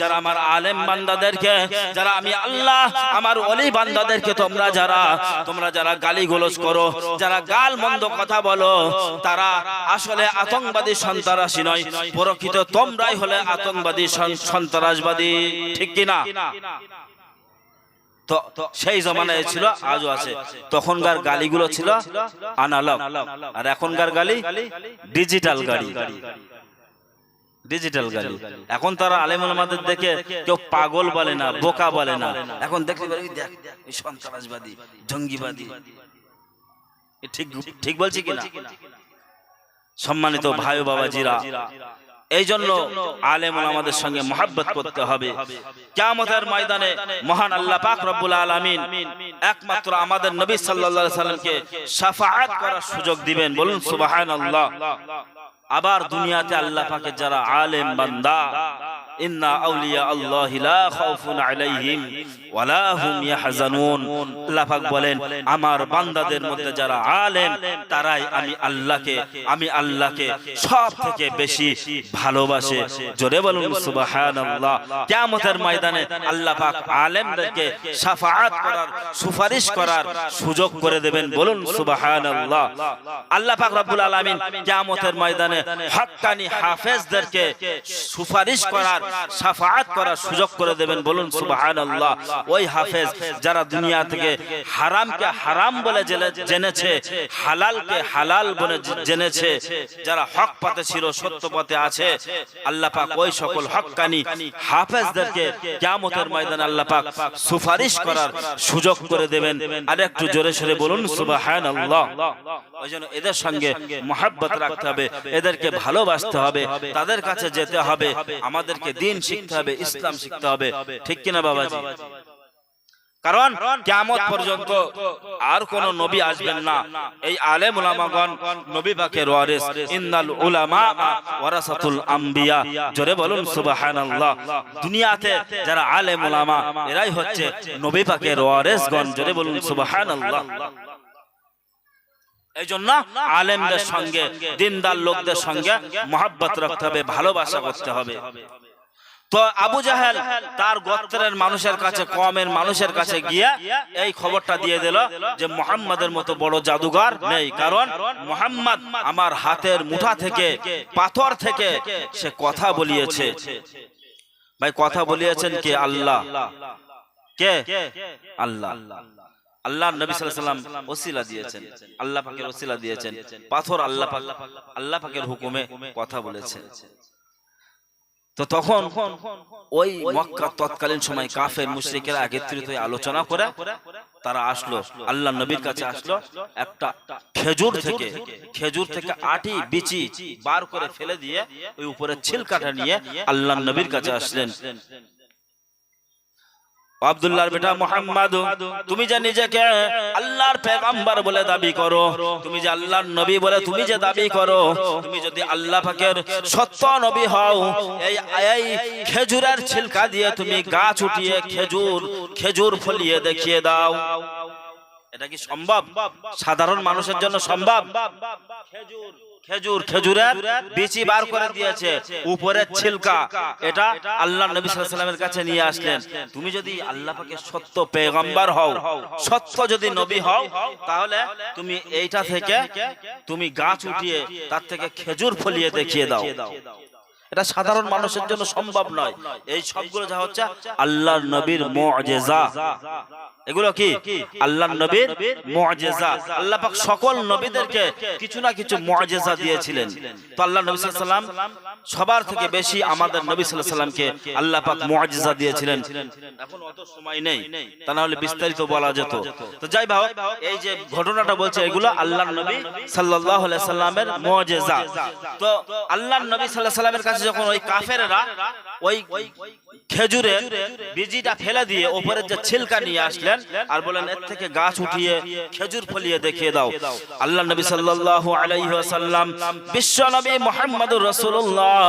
যারা আমার আলেম বান্দাদেরকে, যারা আমি আল্লাহ, আমার ওলি বান্দাদেরকে তোমরা যারা তোমরা যারা গালি করো, যারা গাল মন্দ কথা বলো, তারা আসলে আতঙ্কবাদী সন্ত্রাসী নয় প্রকৃত তোমরাই হলে আতঙ্কবাদী সন্ত্রাসবাদী ঠিক কিনা? তো সেই জমানায় ছিল আজও আছে। তখনকার গালিগুলো ছিল আনালগ আর এখনকার গালি ডিজিটাল গাড়ি। ডিজিটাল গালি এখন তারা আলেমুল আমাদের দেখে কেউ পাগল বলে না বোকা বলে না। এখন বলে, "এই দেখ সন্ত্রাসবাদী জঙ্গিবাদী। ঠিক ঠিক বলছি কিনা? সম্মানিত ভাই ও বাবাজিরা এই জন্য আলেম আমাদের সঙ্গে মহাব্বত করতে হবে। কেমতের ময়দানে মহান আল্লাহ পাক রব্বুল আলমিন একমাত্র আমাদের নবী সাল্লা সাল্লামকে সাফায়াত করার সুযোগ দিবেন। বলুন সুবাহ আবার দুনিয়াতে আল্লাহ পাকে যারা আলেম বান্দা ইন্না আউলিয়া আল্লাহি লা খাউফুন আলাইহিম ওয়ালা হুম ইয়াহজানুন আল্লাহ পাক বলেন, আমার বান্দাদের মধ্যে যারা আলেম, তারাই আমি আল্লাহকে আমি আল্লাহকে সব থেকে বেশি ভালোবাসে। জোরে বলুন, সুবহানাল্লাহ। কিয়ামতের ময়দানে আল্লাহ পাক আলেমদেরকে শাফাআত করার, সুপারিশ করার সুযোগ করে দেবেন। বলুন, সুবহানাল্লাহ। আল্লাহ পাক রব্বুল আলামিন কিয়ামতের ময়দানে হক্কানি হাফেজদেরকে সুপারিশ করার শাফাআত করার সুযোগ করে দেবেন বলুন সুবহানাল্লাহ। ওই হাফেজ যারা দুনিয়া থেকে হারামকে হারাম বলে জেনেছে হালালকে হালাল বলে জেনেছে যারা হক পথে ছিল সত্য পথে আছে। আল্লাহ পাক ওই সকল হক্কানি হাফেজদেরকে কিয়ামতের ময়দানে আল্লাহ পাক সুপারিশ করার সুযোগ করে দেবেন। আর একটু জোরে সরে বলুন সুবহানাল্লাহ। ওই জন্য এদের সঙ্গে মহাব্বত রাখতে হবে এদেরকে ভালোবাসতে হবে তাদের কাছে যেতে হবে। আমাদেরকে দিন শিখতে হবে ইসলাম শিখতে হবে। ঠিক কিনা বাবাজি? কারণ কিয়ামত পর্যন্ত আর কোন নবী আসবেন না। এই আলেম উলামাগণ নবী পাকের ওয়ারিস ইন্নাল উলামা ওয়ারাসাতুল আম্বিয়া। জোরে বলুন সুবহানাল্লাহ। দুনিয়াতে যারা আলেম উলামা এরাই হচ্ছে নবী পাকের ওয়ারিসগণ। জোরে বলুন সুবহানাল্লাহ। এই জন্য আলেমদের সঙ্গে, দিনদার লোকদের সঙ্গে মহাব্বত রাখতে হবে, ভালোবাসা করতে হবে। তো আবু জাহেল তার গোত্রের মানুষের কাছে কমের মানুষের কাছে গিয়ে এই খবরটা দিয়ে দিল যে মোহাম্মদের মতো বড় জাদুঘর নেই, কারণ মোহাম্মদ আমার হাতের মুঠা থেকে, পাথর থেকে সে কথা বলিয়েছে। ভাই, কথা বলিয়েছেন কে? আল্লাহ। কে? আল্লাহ। আল্লাহ নবী সাল্লাম ওসিলা দিয়েছেন। আল্লাহ পাকের ওসিলা দিয়েছেন। পাথর আল্লাহ পাক আল্লাহ পাকের হুকুমে কথা বলেছেন। তো তখন ওই মক্কা তৎকালীন সময় কাফের মুশরিকেরা একত্রিত হয়ে আলোচনা করে তারা আসলো। আল্লাহ নবীর কাছে আসলো একটা খেজুর থেকে। খেজুর থেকে আটি বিচি বার করে ফেলে দিয়ে ওই উপরে ছিলকাটা নিয়ে আল্লাহ নবীর কাছে আসলেন। আব্দুল্লাহর বেটা মোহাম্মদ, তুমি যে নিজেকে আল্লাহর পেগম্বর বলে দাবি করো, তুমি যে আল্লাহর নবী বলে তুমি যে দাবি করো, তুমি যদি আল্লাহ পাকের সত্য নবী হও, এই এই খেজুরের ছিলকা দিয়ে তুমি গাছ উঠিয়ে খেজুর খেজুর ফলিয়ে দেখিয়ে দাও। এটা কি সম্ভব? সাধারণ মানুষের জন্য সম্ভব? খেজুর। খেজুর, খেজুরের বার করে দিয়েছে। উপরের ছিলকা, এটা আল্লাহ নবী কাছে নিয়ে আসলেন। তুমি যদি আল্লাহ পাকের সত্য পেগম্বর হও, সত্য যদি নবী হও, তাহলে তুমি এইটা থেকে তুমি গাছ উঠিয়ে তার থেকে খেজুর ফলিয়ে দেখিয়ে দাও। এটা সাধারণ মানুষের জন্য সম্ভব নয়। এই সবগুলো যা হচ্ছে আল্লাহ নবীর মুআজিজা এগুলো কি? আল্লাহর নবীর মুআজিজা আল্লাহ পাক সকল নবীদেরকে কিছু না কিছু মুআজিজা দিয়েছিলেন। তো আল্লাহ নবী সাল্লাল্লাহু আলাইহি সাল্লাম সবার থেকে বেশি আমাদের নবী সাল্লাল্লাহু আলাইহি সাল্লামকে আল্লাহ পাক মুআজিজা দিয়েছিলেন। এখন অত সময় নেই। তা না হলে বিস্তারিত বলা যেত। তো যাই হোক এই যে ঘটনাটা বলছে এগুলো আল্লাহ নবী সাল্লাল্লাহু আলাইহি সাল্লামের মুআজিজা তো আল্লাহ নবী সাল্লাল্লাহু আলাইহি সাল্লামের কাছে যখন ওই কাফেররা ওই খেজুরের বীজিটা ফেলে দিয়ে ওপরের যে ছিলকা নিয়ে আসলেন আর বলেন এর থেকে গাছ উঠিয়ে খেজুর ফলিয়ে দেখিয়ে দাও। আল্লাহ নবী সাল্লাল্লাহু আলাইহি ওয়াসাল্লাম, বিশ্ব নবী মুহাম্মদুর রাসূলুল্লাহ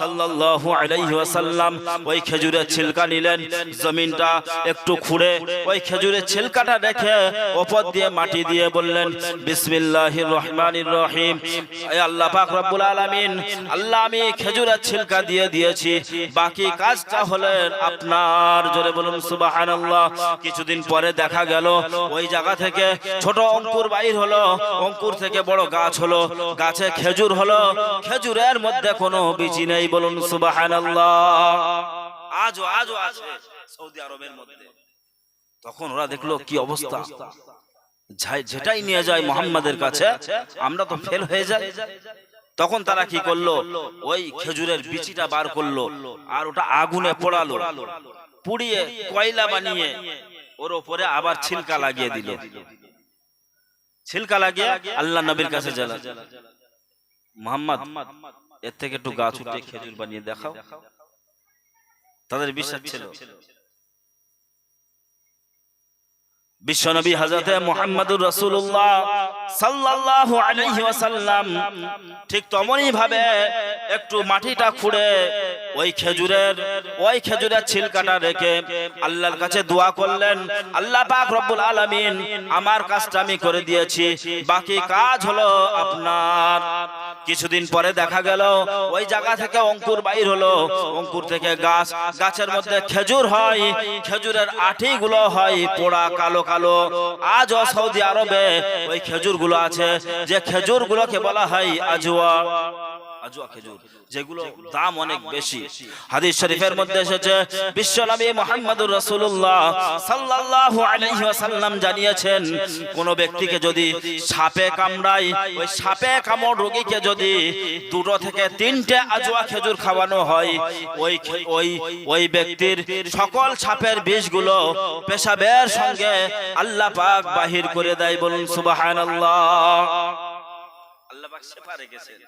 সাল্লাল্লাহু আলাইহি ওয়াসাল্লাম ওই খেজুরের ছিলকা নিলেন, জমিনটা একটু খুঁড়ে ওই খেজুরের ছিলকাটা রেখে ওপর দিয়ে মাটি দিয়ে বললেন, বিসমিল্লাহির রহমানির রহিম। এ আল্লাহ পাক রব্বুল আলামিন, আল্লাহ আমি খেজুরের ছিলকা দিয়ে দিয়েছি, বাকি কাজটা হলেন আপনার, জোরে বলুন সুবহানাল্লাহ। কিছুদিন পরে দেখা গেল, ওই জায়গা থেকে ছোট অঙ্কুর বাইর হলো, অঙ্কুর থেকে বড় গাছ হলো, গাছে খেজুর হলো, খেজুরের মধ্যে কোনো বিচি নেই, বলুন সুবহানাল্লাহ। আজও আজও আছে সৌদি আরবের মধ্যে। তখন ওরা দেখল, কি অবস্থা? যেটাই নিয়ে যায় মোহাম্মদের কাছে, আমরা তো ফেল হয়ে যাই। তখন তারা কি করল? ওই খেজুরের বিচিটা বার করল আর ওটা আগুনে পোড়ালো। পুড়িয়ে কয়লা বানিয়ে ওর ওপরে আবার ছিলকা লাগিয়ে দিল। ছিলকা লাগিয়ে আল্লাহ নবীর কাছে জ্বালা মোহাম্মদ এর থেকে একটু গাছ উঠে খেজুর বানিয়ে দেখাও। তাদের বিশ্বাস ছিল। বিশ্বনবী হযরতে মুহাম্মদুর রাসূলুল্লাহ সাল্লাল্লাহু আলাইহি ওয়াসাল্লাম ঠিক তেমনই ভাবে একটু মাটিটা খুঁড়ে ওই খেজুরের ওই খেজুরের ছিলকাটা রেখে আল্লাহর কাছে দোয়া করলেন, আল্লাহ পাক রব্বুল আলামিন, আমার কাজটা আমি করে দিয়েছি, বাকি কাজ হলো আপনার। কিছুদিন পরে দেখা গেল, ওই জায়গা থেকে অঙ্কুর বাইর হলো। অঙ্কুর থেকে গাছ, গাছের মধ্যে খেজুর হয়, খেজুরের আঠি গুলো হয়, পোড়া কালো কালো। আজ সৌদি আরবে ওই খেজুরগুলো আছে, যে খেজুর গুলোকে বলা হয় আজুয়া আজুয়া খেজুর যেগুলো দাম অনেক বেশি। হাদিস শরীফের মধ্যে এসেছে বিশ্বনবী মুহাম্মদুর রাসূলুল্লাহ সাল্লাল্লাহু আলাইহি ওয়াসাল্লাম জানিয়েছেন কোন ব্যক্তিকে যদি সাপে কামড়ায় ওই সাপে কামড় রোগীকে যদি দুটো থেকে তিনটে আজওয়া খেজুর খাওয়ানো হয় ওই ওই ওই ব্যক্তির সকল সাপের বিষগুলো পেশাবের সঙ্গে আল্লাহ পাক বাহির করে দেয় বলুন সুবহানাল্লাহ। আল্লাহ পাক শেফা রেখেছেন।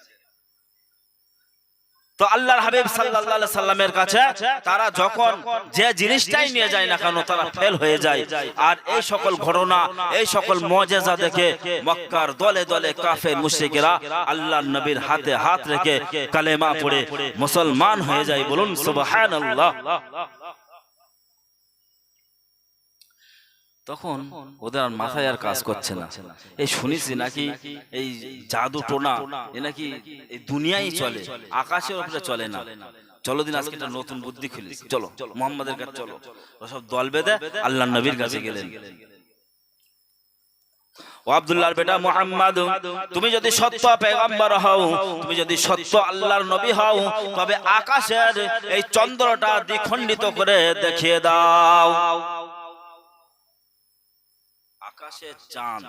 তো আল্লাহর হাবিব সাল্লাল্লাহু আলাইহি সাল্লামের কাছে তারা যখন যে জিনিসটাই নিয়ে যায় না কেন, তারা ফেল হয়ে যায়। আর এই সকল ঘটনা, এই সকল মুজিজা দেখে মক্কার দলে দলে কাফের মুশরিকরা আল্লাহর নবীর হাতে হাত রেখে কালেমা পড়ে মুসলমান হয়ে যায়। বলুন, সুবহানাল্লাহ। তখন ওদের আর মাথায় আর কাজ করছে না। এই শুনেছি নাকি এই জাদু টোনা এ নাকি এই দুনিয়াই চলে আকাশের উপরে চলে না। চলো দিন আজকে একটা নতুন বুদ্ধি খুলি চলো মোহাম্মদের কাছে চলো। সব দল বেঁধে আল্লাহ নবীর কাছে গেলেন। ও আব্দুল্লাহর বেটা মুহাম্মদ তুমি যদি সত্য পেগম্বর হও তুমি যদি সত্য আল্লাহর নবী হও তবে আকাশের এই চন্দ্রটা দ্বিখণ্ডিত করে দেখিয়ে দাও। আকাশের চাঁদ।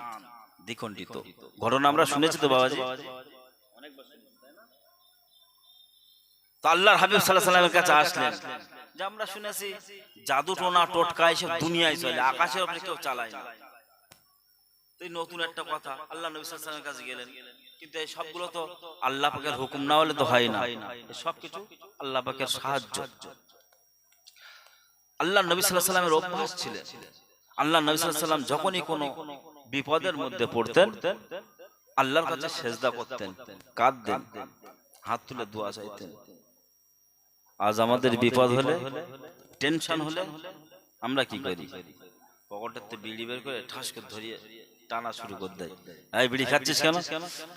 দ্বিখণ্ডিত ঘটনা আমরা শুনেছি তো বাবাজি। তো আল্লাহর হাবিব সাল্লাহ সাল্লামের কাছে আসলেন। যে আমরা শুনেছি জাদু টোনা টোটকা এসব দুনিয়ায় চলে আকাশের উপরে কেউ চালায় না। এই নতুন একটা কথা আল্লাহ নবী ওয়াসাল্লামের কাছে গেলেন। কিন্তু এই সবগুলো তো আল্লাহ পাকের হুকুম না হলে তো হয় না। আল্লাহ পাকের সাহায্য। আল্লাহ নবী সাল্লাল্লাহু আলাইহি ওয়াসাল্লামের অভ্যাস ছিলেন। আল্লাহ নবী যখনই কোনো বিপদের মধ্যে পড়তেন, আল্লাহর কাছে সেজদা করতেন, কাঁদতেন, হাত তুলে দোয়া চাইতেন। আজ আমাদের বিপদ হলে, টেনশন হলে আমরা কি করি? পকেটের বিড়ি বের করে ঠাস করে ধরিয়ে টানা শুরু করে দেয়। এই বিড়ি খাচ্ছিস কেন?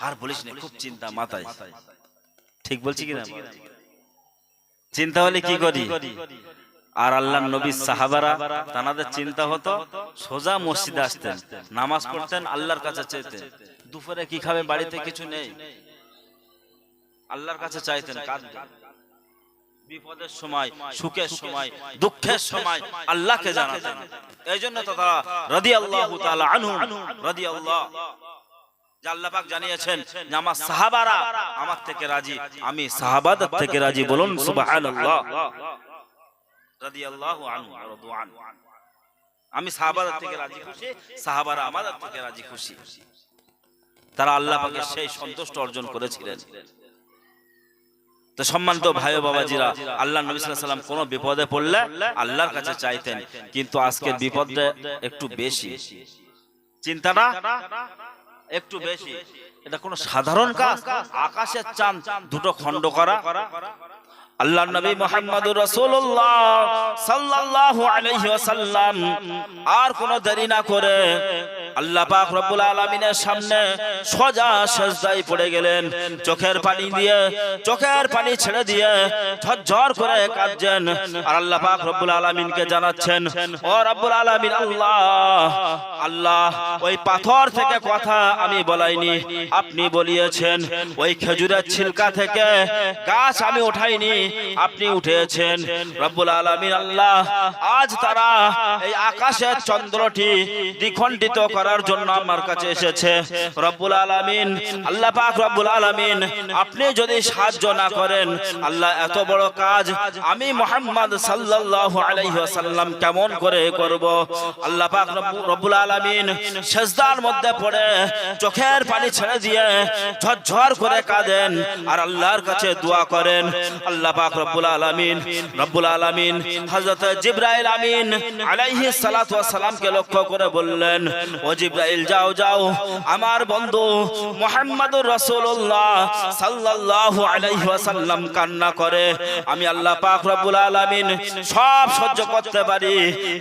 আর বলিস না, খুব চিন্তা মাথায়। ঠিক বলছি কিনা? চিন্তা হলে কি করি? আর আল্লাহ নবী সাহাবারা তানাদের চিন্তা হতো, সোজা মসজিদে আসতেন, নামাজ পড়তেন আল্লাহর কাছে চাইতেন। দুপুরে কি খাবে, বাড়িতে কিছু নেই। আল্লাহর কাছে চাইতেন বিপদের সময়, সুখের সময়, দুঃখের সময় আল্লাহকে জানাতেন। এই জন্য তো তারা তাআলা আনহু রাদিয়াল্লাহ আল্লাহ জানিয়েছেন আমার সাহাবারা আমার থেকে রাজি, আমি সাহাবাদের থেকে রাজি বলুন, সুবহানাল্লাহ। রাদিয়াল্লাহু আনহু রাদওয়ান আমি থেকে রাজি খুশি সাহাবারা আমাদের থেকে রাজি খুশি। তারা আল্লাহ পাকের সেই সন্তুষ্ট অর্জন করেছিলেন। তো সম্মানিত ভাই বাবাজিরা আল্লাহ নবী সাল্লাল্লাহু সাল্লাম কোনো বিপদে পড়লে আল্লাহর কাছে চাইতেন। কিন্তু আজকের বিপদটা একটু বেশি। চিন্তাটা একটু বেশি। এটা কোনো সাধারণ কাজ? আকাশের চাঁদ দুটো খণ্ড করা? আল্লাহ নবী মোহাম্মদুর রাসূলুল্লাহ সাল্লাল্লাহু আলাইহি ওয়াসাল্লাম। আর কোন দেরি না করে আল্লাহ পাক রব্বুল আলামিনের সামনে সোজা সেজদায় পড়ে গেলেন। চোখের পানি দিয়ে, চোখের পানি ছেড়ে দিয়ে ঝরঝর করে কাঁদছেন। আর আল্লাহ পাক রব্বুল আলামিনকে জানাচ্ছেন, ও রব্বুল আলামিন, আল্লাহ আল্লাহ, ওই পাথর থেকে কথা আমি বলাইনি। আপনি বলিয়েছেন, ওই খেজুরের ছিলকা থেকে গাছ আমি উঠাইনি। আপনি উঠেছেন। রব্বুল আলামিন, আল্লাহ, আজ তারা এই আকাশের চন্দ্রটি দ্বিখণ্ডিত করার জন্য আমার কাছে এসেছে। রব্বুল আলামিন, আল্লাহ পাক রব্বুল আলামিন, আপনি যদি সাহায্য না করেন, আল্লাহ এত বড় কাজ আমি মোহাম্মদ সাল্লাল্লাহু আলাইহি কেমন করে করব? আল্লাহ পাক রব্বুল আলামিন সেজদার মধ্যে পড়ে চোখের পানি ছেড়ে দিয়ে ঝরঝর করে কাঁদেন আর আল্লাহর কাছে দোয়া করেন। আল্লাহ পাক রব্বুল আলামিন রব্বুল আলামিন হযরত জিবরাইল আমিন আলাইহিস সালাতু সালামকে লক্ষ্য করে বললেন, ও জিবরাইল, যাও যাও। আমার বন্ধু মুহাম্মদুর রাসূলুল্লাহ সাল্লাল্লাহু আলাইহি ওয়াসাল্লাম কান্না করে। আমি আল্লাহ পাক রব্বুল আলামিন সব সহ্য করতে পারি।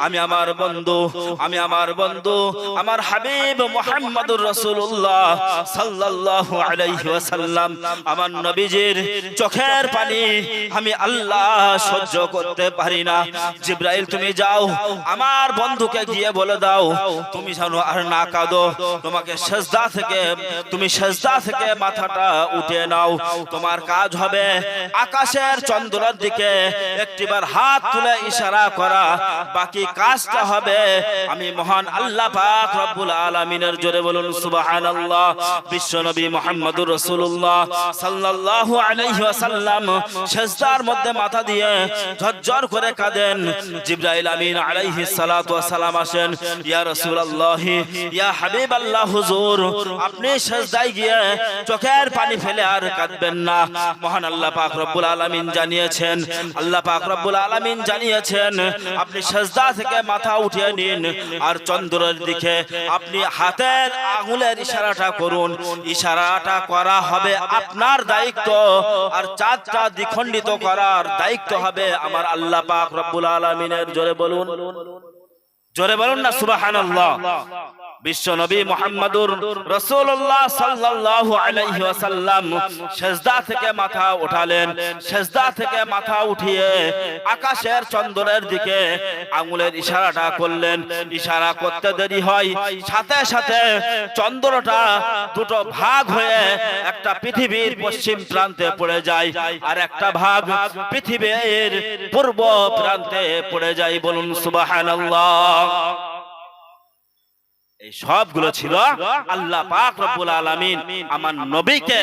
আমি আমার বন্ধু, আমি আমার বন্ধু, আমার হাবিব মুহাম্মদুর রাসূলুল্লাহ সাল্লাল্লাহু আলাইহি ওয়াসাল্লাম, আমার নবীজির চোখের পানি আমি আল্লাহ সহ্য করতে পারি না। জিব্রাইল, তুমি যাও। আমার বন্ধুকে গিয়ে বলে দাও, তুমি জানো আর না কাঁদো। তোমাকে সেজদা থেকে তুমি সেজদা থেকে মাথাটা উঠিয়ে নাও। তোমার কাজ হবে আকাশের চন্দ্রের দিকে একটিবার হাত তুলে ইশারা করা। বাকি কাজটা হবে আমি মহান আল্লাহ পাক রব্বুল আলামিনের জোরে বলুন, সুবহানাল্লাহ। বিশ্ব নবী মুহাম্মদুর রাসূলুল্লাহ সাল্লাল্লাহু আলাইহি ওয়াসাল্লাম সেজদার মধ্যে মাথা দিয়ে ঝরঝর করে কাঁদেন। জিবরাইল আমিন আলাইহিস সালাতু ওয়াস সালাম আসেন, ইয়া রাসূলুল্লাহ ইয়া হাবিবাল্লাহ হুজুর, আপনি সেজদায় গিয়ে চোখের পানি ফেলে আর কাঁদবেন না। মহান আল্লাহ পাক রব্বুল জানিয়েছেন, আল্লাহ পাক রব্বুল জানিয়েছেন, আপনি থেকে মাথা উঠিয়ে নিন আর চন্দ্রের দিকে আপনি হাতের আঙুলের ইশারাটা করুন। ইশারাটা করা হবে আপনার দায়িত্ব আর চাঁদটা দ্বিখণ্ডিত করার দায়িত্ব হবে আমার আল্লাহ পাক রব্বুল আলামিনের। জোরে বলুন। জোরে বলুন না, সুবহানাল্লাহ। বিশ্ব নবী মুহাম্মদুর রাসূলুল্লাহ সাল্লাল্লাহু আলাইহি ওয়াসাল্লাম সেজদা থেকে মাথা উঠালেন। সেজদা থেকে মাথা উঠিয়ে আকাশের চন্দ্রের দিকে আঙুলের ইশারাটা করলেন। ইশারা করতে দেরি হয়। সাথে সাথে চন্দ্রটা দুটো ভাগ হয়ে একটা পৃথিবীর পশ্চিম প্রান্তে পড়ে যায় আর একটা ভাগ পৃথিবীর পূর্ব প্রান্তে পড়ে যায়। বলুন সুবহানাল্লাহ। এই সবগুলো ছিল আল্লাহ পাক রব্বুল আলামিন আমার নবীকে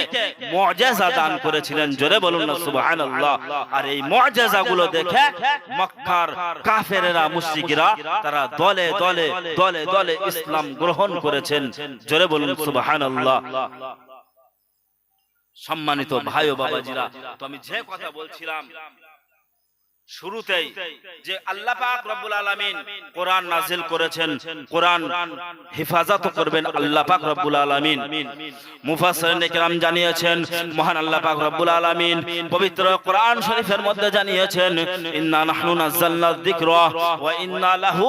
মুআজিজা দান করেছিলেন। জোরে বলুন না সুবহানাল্লাহ। আর এই মুআজিজাগুলো দেখে মক্কার কাফেরেরা মুশরিকরা তারা দলে দলে দলে দলে ইসলাম গ্রহণ করেছেন। জোরে বলুন সুবহানাল্লাহ। সম্মানিত ভাই ও বাবাজিরা তো আমি যে কথা বলছিলাম শুরুতেই যে আল্লাহ পাক রব্বুল আলামিন কোরআন নাজিল করেছেন কোরআন হেফাজত করবেন আল্লাহ পাক রব্বুল আলামিন। মুফাসসিরিন ইকরাম জানিয়েছেন মহান আল্লাহ পাক রব্বুল আলামিন পবিত্র কোরআন শরীফের মধ্যে জানিয়েছেন ইন্না নাহনু নাযালনা যিকরা ওয়া ইন্না লাহু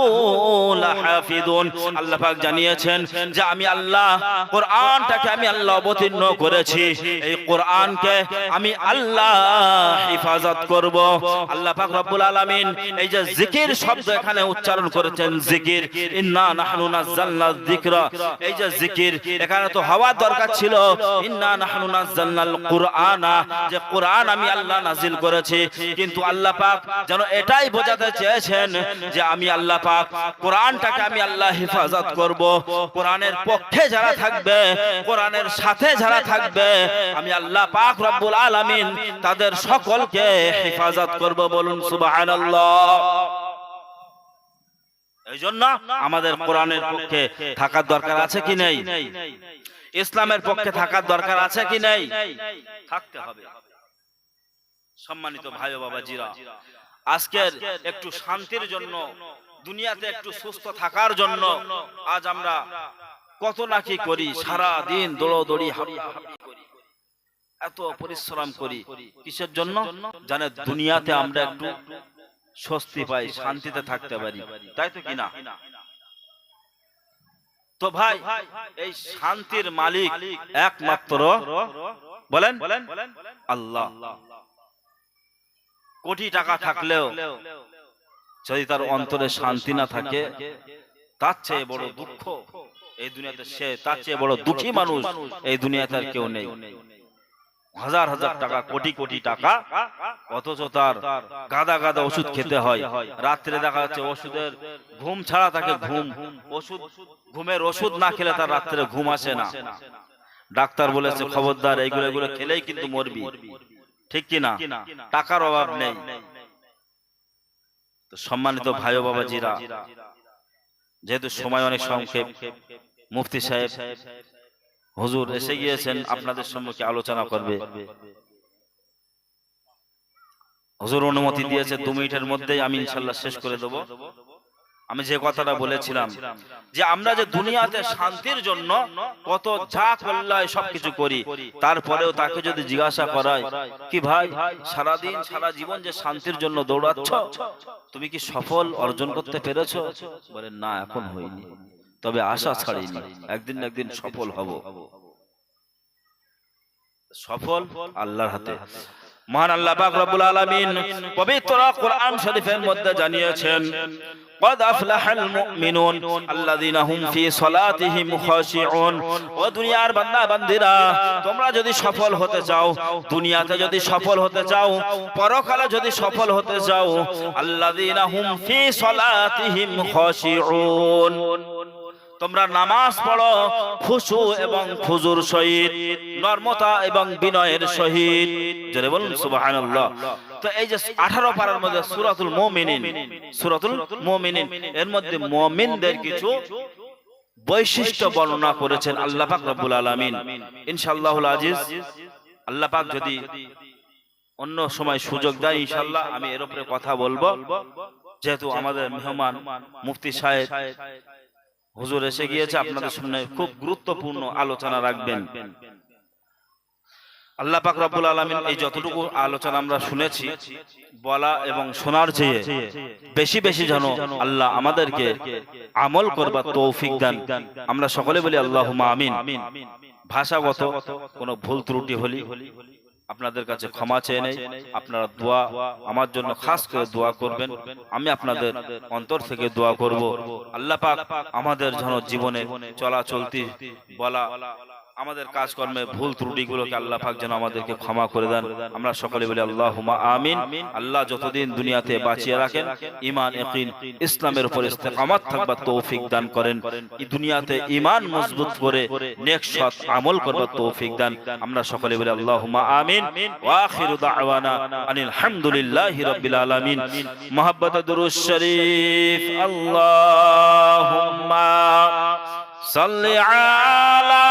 লাহাফিজুন আল্লাহ পাক জানিয়েছেন যে আমি আল্লাহ কোরআনটাকে আমি আল্লাহ অবতীর্ণ করেছি। এই কোরআনকে আমি আল্লাহ হেফাজত করব। আল্লাহ পাক রব্বুল আলামিন, এই যে জিকির শব্দ এখানে উচ্চারণ করেছেন, জিকির, ইন্না নাহনু নাযালনা যিকরা এই যে জিকির, এখানে তো হওয়া দরকার ছিল, ইন্না নাহনু নাযালনাল কুরআনা যে কোরআন আমি আল্লাহ নাজিল করেছি, কিন্তু আল্লাহ পাক যেন এটাই বোঝাতে চেয়েছেন যে আমি আল্লাহ পাক কোরআনটাকে আমি আল্লাহ হেফাজত করব। কোরআনের পক্ষে যারা থাকবে, কোরআনের সাথে যারা থাকবে, আমি আল্লাহ পাক রব্বুল আলামিন তাদের সকলকে হেফাজত করব বলুন সুবহানাল্লাহ। এই জন্য আমাদের কোরআনের পক্ষে থাকার দরকার আছে কি নেই? ইসলামের পক্ষে থাকার দরকার আছে কি নেই? থাকতে হবে। সম্মানিত ভাই ও বাবাজিরা আজকের একটু শান্তির জন্য দুনিয়াতে একটু সুস্থ থাকার জন্য আজ আমরা কত নাকি করি? সারা দিন দৌড়দৌড়ি। এত পরিশ্রম করি কিসের জন্য? জানে দুনিয়াতে আমরা একটু স্বস্তি পাই শান্তিতে থাকতে পারি। তাই তো কিনা তো ভাই এই শান্তির মালিক একমাত্র বলেন? আল্লাহ। কোটি টাকা থাকলেও যদি তার অন্তরে শান্তি না থাকে তার চেয়ে বড় দুঃখ এই দুনিয়াতে সে তার চেয়ে বড় দুঃখী মানুষ এই দুনিয়াতে আর কেউ নেই। হাজার হাজার টাকা কোটি কোটি টাকা অথচ তার গাদা গাদা ওষুধ খেতে হয়। রাত্রে দেখা যাচ্ছে ওষুধের ঘুম ছাড়া তাকে ঘুম। ওষুধ ঘুমের ওষুধ না খেলে তার রাত্রে ঘুম আসে না। ডাক্তার বলেছে খবরদার এইগুলো এগুলো খেলেই কিন্তু মরবি। ঠিক কি না? টাকার অভাব নেই। তো সম্মানিত ভাই ও বাবাজিরা যেহেতু সময় অনেক সংক্ষেপ মুফতি সাহেব হুজুর এসে গিয়েছেন আপনাদের সম্মুখে আলোচনা করবে। হুজুর অনুমতি দিয়েছে দু মিনিটের মধ্যেই আমি ইনশাল্লাহ শেষ করে দেব। আমি যে কথাটা বলেছিলাম যে আমরা যে দুনিয়াতে শান্তির জন্য কত যা কল্যায় সবকিছু করি তারপরেও তাকে যদি জিজ্ঞাসা করায় কি ভাই সারাদিন সারা জীবন যে শান্তির জন্য দৌড়াচ্ছ তুমি কি সফল অর্জন করতে পেরেছ? বলে না এখন হয়নি। তবে আশা ছাড়িনি একদিন না একদিন সফল হব সফল আল্লাহর হাতে মহান আল্লাহ পাক রব্বুল আলামিন পবিত্র কোরআন শরীফের মধ্যে জানিয়েছেন قد أفلح المؤمنون الذين هم في صلاتهم خاشعون ও দুনিয়ার বান্দা বান্দিরা তোমরা যদি সফল হতে চাও দুনিয়াতে যদি সফল হতে চাও পরকালে যদি সফল হতে চাও আল্লাযীনা হুম ফি সলাতিহিম খাশিউন তোমরা নামাজ পড়ো, খুশু এবং খুজুর সহিত নর্মতা এবং বিনয়ের সহিত। জোরে বলুন, সুবহানাল্লাহ। তো এই যে 18 পারার মধ্যে সূরাতুল মুমিনিন সূরাতুল মুমিনিন, এর মধ্যে মুমিনদের কিছু বৈশিষ্ট্য বর্ণনা করেছেন আল্লাহ পাক রব্বুল আলামিন। ইনশাআল্লাহুল আজিজ, আল্লাহ পাক যদি অন্য সময় সুযোগ দেয়, ইনশাআল্লাহ আমি এর উপরে কথা বলব। যেহেতু আমাদের মেহমান, মুফতি সাহেব হুজুর এসে গিয়েছে, আপনাদের সামনে খুব গুরুত্বপূর্ণ আলোচনা রাখবেন। আল্লাহ পাক রব্বুল আলামিন এই যতটুকু আলোচনা আমরা শুনেছি, বলা এবং শোনার চেয়ে বেশি বেশি যেন আল্লাহ আমাদেরকে আমল করবার তৌফিক দেন। আমরা সকলে বলি আল্লাহুম্মা আমিন। ভাষাগত কোনো ভুল ত্রুটি হলি আপনাদের কাছে ক্ষমা চেয়ে নেই। আপনারা দোয়া আমার জন্য খাস করে দোয়া করবেন। আমি আপনাদের অন্তর থেকে দোয়া করব। আল্লাহ পাক আমাদের যেন জীবনে চলা চলতি বলা আমাদের কাজকর্মে ভুল ত্রুটিগুলোকে আল্লাহ পাক যেন আমাদেরকে ক্ষমা করে দেন। আমরা সকলে বলি আল্লাহ আমিন। আল্লাহ যতদিন দুনিয়াতে বাঁচিয়ে রাখেন ইমান ইসলামের উপর ইস্তেকামাত থাকবার তৌফিক দান করেন। এই দুনিয়াতে ইমান মজবুত করে নেক সৎ আমল করবার তৌফিক দান। আমরা সকলে বলি আল্লাহ আমিন। ওয়া আখিরু দাওয়ানা আনিল হামদুলিল্লাহি রাব্বিল আলামিন। মুহাব্বত দুরুশ শরীফ। আল্লাহুম্মা সাল্লি আলা